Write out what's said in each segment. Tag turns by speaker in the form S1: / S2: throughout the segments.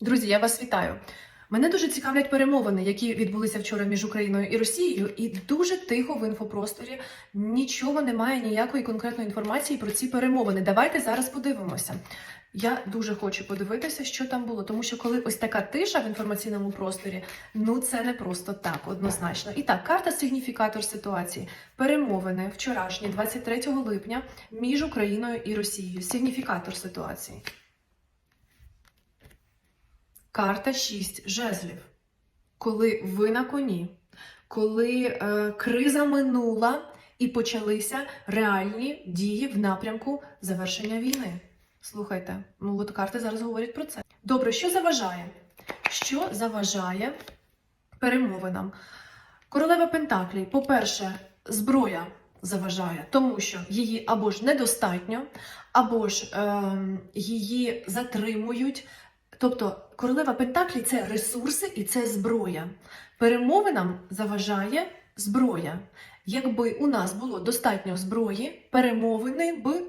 S1: Друзі, я вас вітаю. Мене дуже цікавлять перемовини, які відбулися вчора між Україною і Росією, і дуже тихо в інфопросторі. Нічого немає, ніякої конкретної інформації про ці перемовини. Давайте зараз подивимося. Я дуже хочу подивитися, що там було, тому що коли ось така тиша в інформаційному просторі, ну це не просто так, однозначно. І так, карта сигніфікатор ситуації. Перемовини вчорашні, 23 липня, між Україною і Росією. Сигніфікатор ситуації. Карта 6 жезлів. Коли ви на коні, коли е, криза минула і почалися реальні дії в напрямку завершення війни. Слухайте, ну от карти зараз говорять про це. Добре, що заважає? Що заважає перемовинам? Королева Пентаклі, по-перше, зброя заважає, тому що її або ж недостатньо, або ж е, її затримують. Тобто королева Пентаклі це ресурси і це зброя. Перемовинам заважає зброя. Якби у нас було достатньо зброї, перемовини б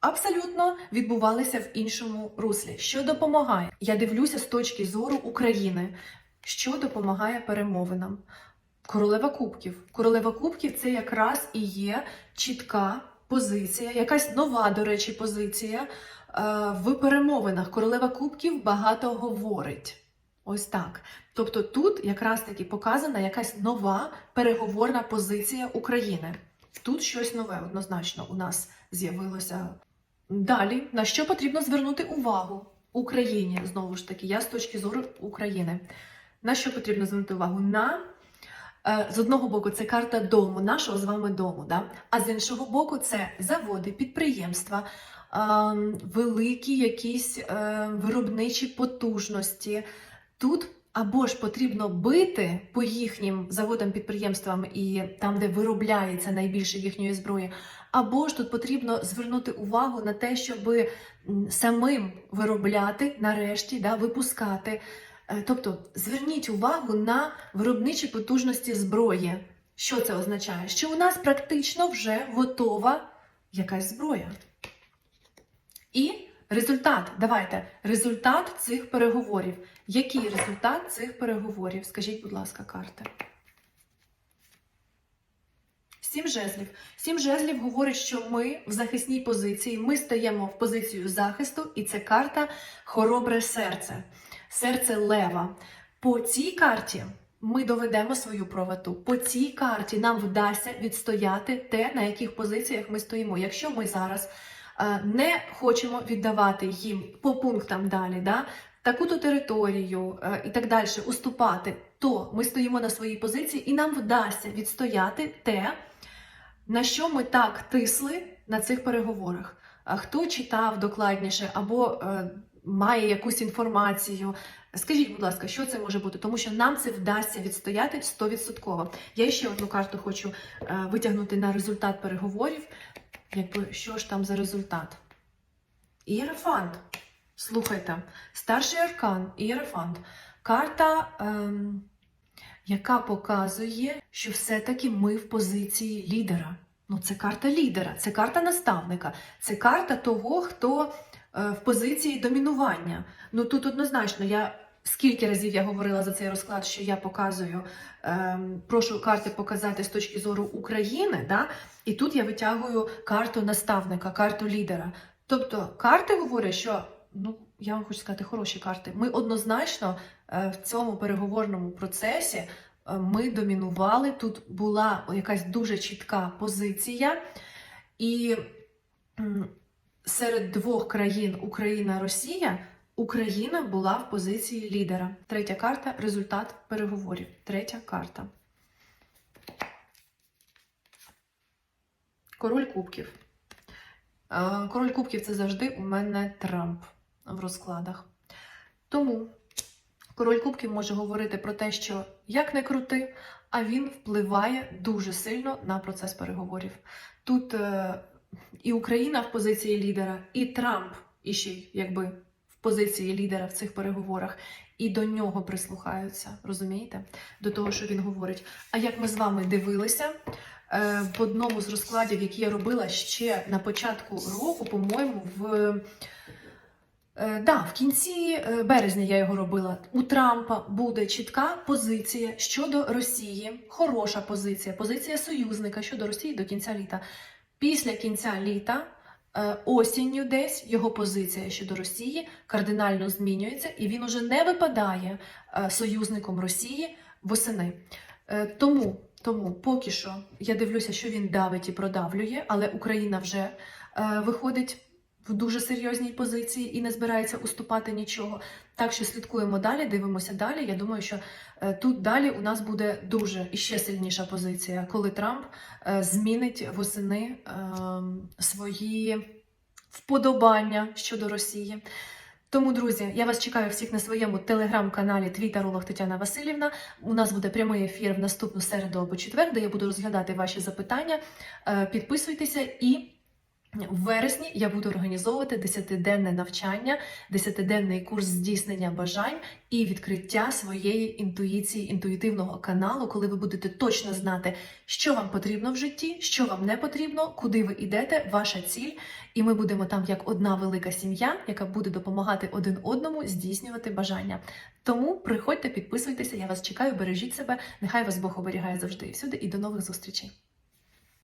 S1: абсолютно відбувалися в іншому руслі. Що допомагає? Я дивлюся з точки зору України. Що допомагає перемовинам? Королева Кубків. Королева Кубків це якраз і є чітка позиція, якась нова, до речі, позиція. Е, в перемовинах королева кубків багато говорить. Ось так. Тобто тут якраз таки показана якась нова переговорна позиція України. Тут щось нове однозначно у нас з'явилося. Далі, на що потрібно звернути увагу Україні? Знову ж таки, я з точки зору України. На що потрібно звернути увагу? На з одного боку, це карта дому, нашого з вами дому. Да? А з іншого боку, це заводи, підприємства, великі якісь е, виробничі потужності. Тут або ж потрібно бити по їхнім заводам, підприємствам і там, де виробляється найбільше їхньої зброї, або ж тут потрібно звернути увагу на те, щоб самим виробляти, нарешті, да, випускати. Е, Тобто зверніть увагу на виробничі потужності зброї. Що це означає? Що у нас практично вже готова якась зброя. І результат, давайте, результат цих переговорів. Який результат цих переговорів? Скажіть, будь ласка, карти. Сім жезлів. Сім жезлів говорить, що ми в захисній позиції, ми стаємо в позицію захисту, і це карта хоробре серце, серце лева. По цій карті ми доведемо свою правоту. По цій карті нам вдасться відстояти те, на яких позиціях ми стоїмо. Якщо ми зараз е, не хочемо віддавати їм по пунктам далі, да, таку-то територію е, і так далі уступати, то ми стоїмо на своїй позиції і нам вдасться відстояти те, на що ми так тисли на цих переговорах. Хто читав докладніше або е, має якусь інформацію, скажіть, будь ласка, що це може бути? Тому що нам це вдасться відстояти 100%. Я ще одну карту хочу е, витягнути на результат переговорів. Якби що ж там за результат? Ієрофант. Слухайте, старший аркан, ієрофант. Карта, ем, яка показує, що все-таки ми в позиції лідера. Ну, це карта лідера, це карта наставника, це карта того, хто в позиції домінування. Ну тут однозначно, я скільки разів я говорила за цей розклад, що я показую, ем, прошу карти показати з точки зору України, да? і тут я витягую карту наставника, карту лідера. Тобто карти говорять, що ну я вам хочу сказати хороші карти. Ми однозначно е, в цьому переговорному процесі е, ми домінували. Тут була якась дуже чітка позиція, і серед двох країн Україна Росія. Україна була в позиції лідера. Третя карта результат переговорів. Третя карта. Король кубків. Е, Король кубків це завжди у мене Трамп в розкладах. Тому король кубків може говорити про те, що як не крути, а він впливає дуже сильно на процес переговорів. Тут е, і Україна в позиції лідера, і Трамп іще якби в позиції лідера в цих переговорах, і до нього прислухаються, розумієте? До того, що він говорить. А як ми з вами дивилися е, в одному з розкладів, які я робила ще на початку року, по-моєму, в Е, да, в кінці е, березня я його робила. У Трампа буде чітка позиція щодо Росії, хороша позиція, позиція союзника щодо Росії до кінця літа. Після кінця літа, е, осінню десь його позиція щодо Росії кардинально змінюється, і він уже не випадає е, союзником Росії восени. Е, Тому, тому поки що я дивлюся, що він давить і продавлює, але Україна вже виходить в дуже серйозній позиції і не збирається уступати нічого. Так що слідкуємо далі, дивимося далі. Я думаю, що е, тут далі у нас буде дуже і ще сильніша позиція, коли Трамп е, змінить восени е, свої вподобання щодо Росії. Тому, друзі, я вас чекаю всіх на своєму телеграм-каналі Твій Тетяна Васильівна. У нас буде прямий ефір в наступну середу або четвер, де я буду розглядати ваші запитання. Е, Підписуйтеся і. В вересні я буду організовувати 10-денне навчання, 10-денний курс здійснення бажань і відкриття своєї інтуїції, інтуїтивного каналу, коли ви будете точно знати, що вам потрібно в житті, що вам не потрібно, куди ви йдете, ваша ціль. І ми будемо там як одна велика сім'я, яка буде допомагати один одному здійснювати бажання. Тому приходьте, підписуйтеся, я вас чекаю, бережіть себе. Нехай вас Бог оберігає завжди і всюди. І до нових зустрічей.